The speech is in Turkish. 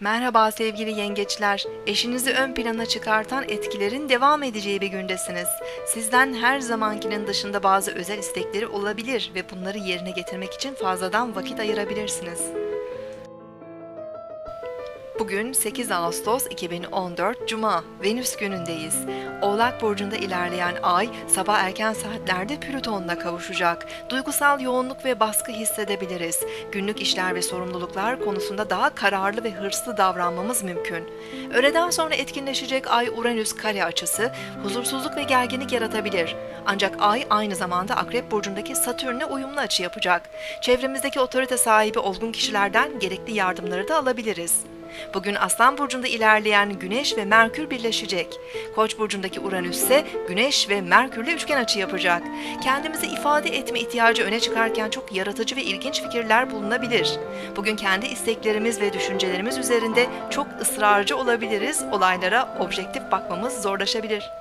Merhaba sevgili yengeçler. Eşinizi ön plana çıkartan etkilerin devam edeceği bir gündesiniz. Sizden her zamankinin dışında bazı özel istekleri olabilir ve bunları yerine getirmek için fazladan vakit ayırabilirsiniz. Bugün 8 Ağustos 2014 Cuma, Venüs günündeyiz. Oğlak Burcu'nda ilerleyen ay sabah erken saatlerde Plüton'la kavuşacak. Duygusal yoğunluk ve baskı hissedebiliriz. Günlük işler ve sorumluluklar konusunda daha kararlı ve hırslı davranmamız mümkün. Öğleden sonra etkinleşecek Ay-Uranüs kare açısı huzursuzluk ve gerginlik yaratabilir. Ancak ay aynı zamanda Akrep Burcu'ndaki Satürn'le uyumlu açı yapacak. Çevremizdeki otorite sahibi olgun kişilerden gerekli yardımları da alabiliriz. Bugün Aslan Burcu'nda ilerleyen Güneş ve Merkür birleşecek. Koç Burcu'ndaki Uranüs ise Güneş ve Merkür'le üçgen açı yapacak. Kendimizi ifade etme ihtiyacı öne çıkarken çok yaratıcı ve ilginç fikirler bulunabilir. Bugün kendi isteklerimiz ve düşüncelerimiz üzerinde çok ısrarcı olabiliriz. Olaylara objektif bakmamız zorlaşabilir.